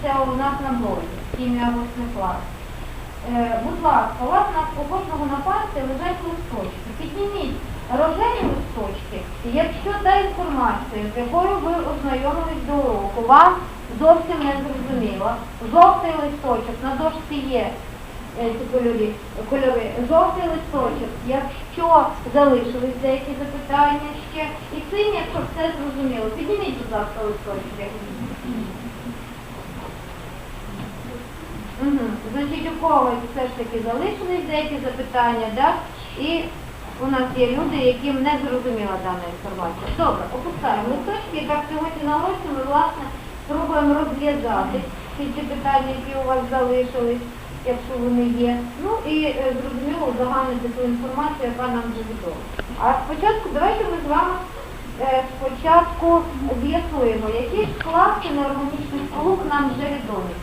знаходиться у нас на блогі, хімія 8 клас. Е, будь ласка, у вас на у кожного на парті лежать листочки. Підніміть рожеві листочки, якщо та інформація, з якою ви ознайомились до уроку, вам зовсім не зрозуміла, жовтий листочок на дошці є. е, кольорі, кольори, жовтий листочок, якщо залишились деякі запитання ще, і синій, якщо все зрозуміло. Підніміть, будь ласка, листочки. Угу. Значить, у когось все ж таки залишились деякі запитання, да? і у нас є люди, яким не зрозуміла дана інформація. Добре, опускаємо листочки, так сьогодні на уроці ми, власне, спробуємо розв'язати всі ті питання, які у вас залишились, якщо вони є. Ну і е, зрозуміло узагальнити ту інформацію, яка нам вже відома. А спочатку давайте ми з вами е, спочатку з'ясуємо, які ж класи неорганічних сполук нам вже відомі.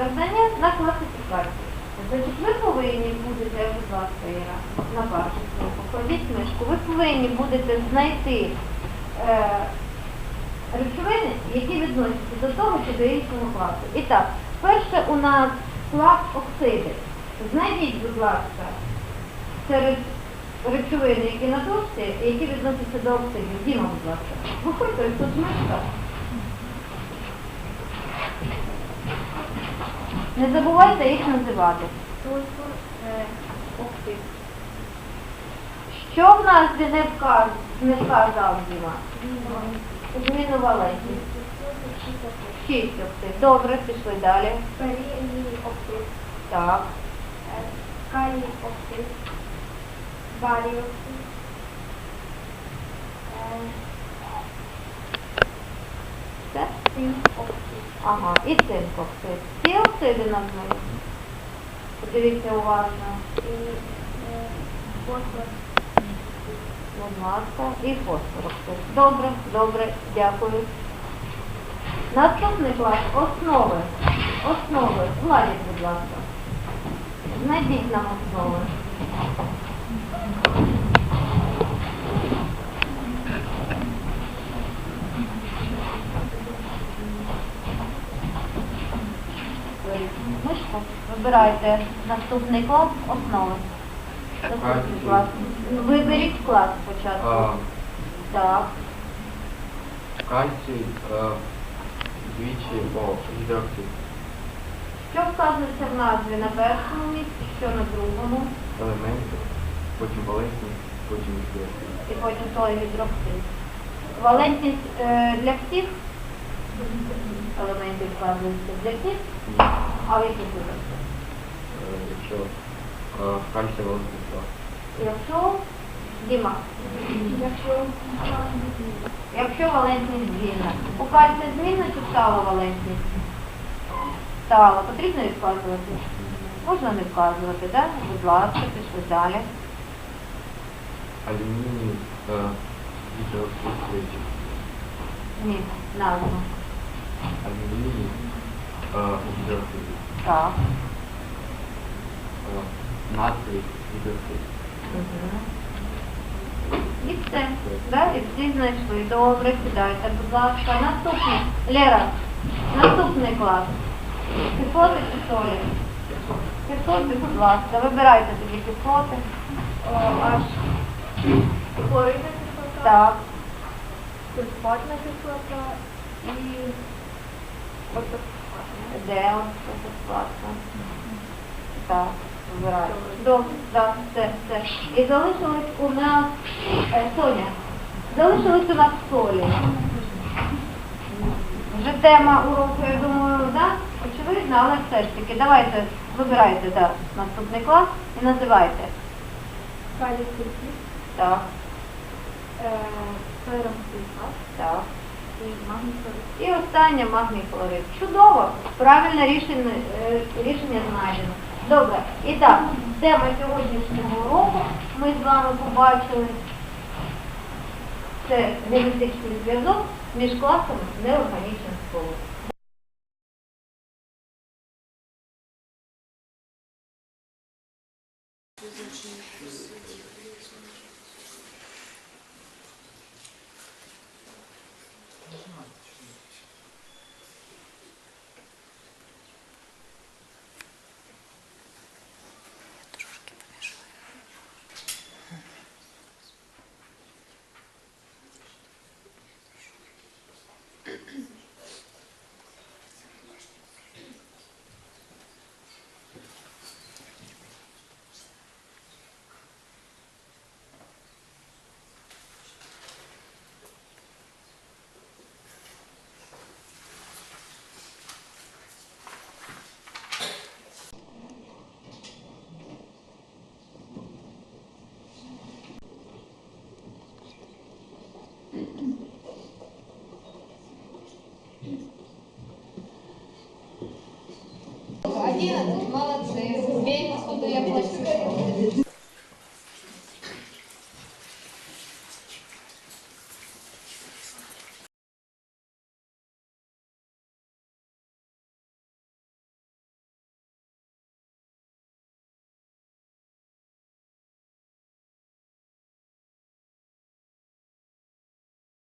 Завдання на класифікацію. Значить, ви повинні будете, будь ласка, Іра, на першу строчку, кладіть книжку, ви повинні будете знайти е, речовини, які відносяться до того чи до іншого класу. І так, перше у нас клас оксиди. Знайдіть, будь ласка, серед речовин, які на дошці, які відносяться до оксидів. Діма, будь ласка. Виходьте, тут книжка. Не забувайте їх називати. Що в нас не вказ, не вказав Діма? Зміну валентність. Шість оксид. Добре, пішли далі. Берилій оксид. Так. Калій оксид. Барій оксид. е, Все? Цинк оксид. Ага, і цинк оксид. Ці оксиди нам знають. Подивіться уважно. І е, фосфор. Будь ласка. І фосфор оксид. Добре, добре, дякую. Наступний клас основи. Основи. Владіть, будь ласка. Знайдіть нам основи. Мишку. Вибирайте наступний клас основи. Наступний клас. Виберіть клас спочатку. Так. Кальцій е, двічі по гідроксид. Що вказується в назві на першому місці, що на другому, Елементи, потім валентність, потім гідроксид. і потім той гідроксид. Валентність е, для всіх елементів вказується для всіх. А в яких випадках? Якщо кальцій валентність 2. Якщо Діма, Якщо якщо валентність змінна. У кальція змінна чи стала валентність? Стала. Потрібно її вказувати? Можна не вказувати, так? Будь ласка, пішли далі. Алюміній гідроксид двічі. Ні, назву. Алюміній гідроксид. Так. Гідроксид. Мгм. І все. Да? І всі знайшли. Добре, сідайте, будь ласка. Наступний. Лера, наступний клас. Кислоти чи солі? Кислоти, будь ласка. Вибирайте тоді кислоти. аж хлоридна кислота, Так. сульфатна кислота і оцетфосфатна. Де от це складка? Так, вибирайте. Добре, так, все, все. І залишилось у нас е, Соня. Залишились у нас солі. Вже тема уроку, я думаю, да? очевидна, але все ж таки, давайте вибирайте да, наступний клас і називайте. Сульфід, Так, е, фером так. Магній хлорид. І останнє магній хлорид. Чудово! Правильне рішення, е, рішення знайдено. Добре. І так, тема сьогоднішнього уроку ми з вами побачили. Це генетичний зв'язок між класами неорганічних сполук.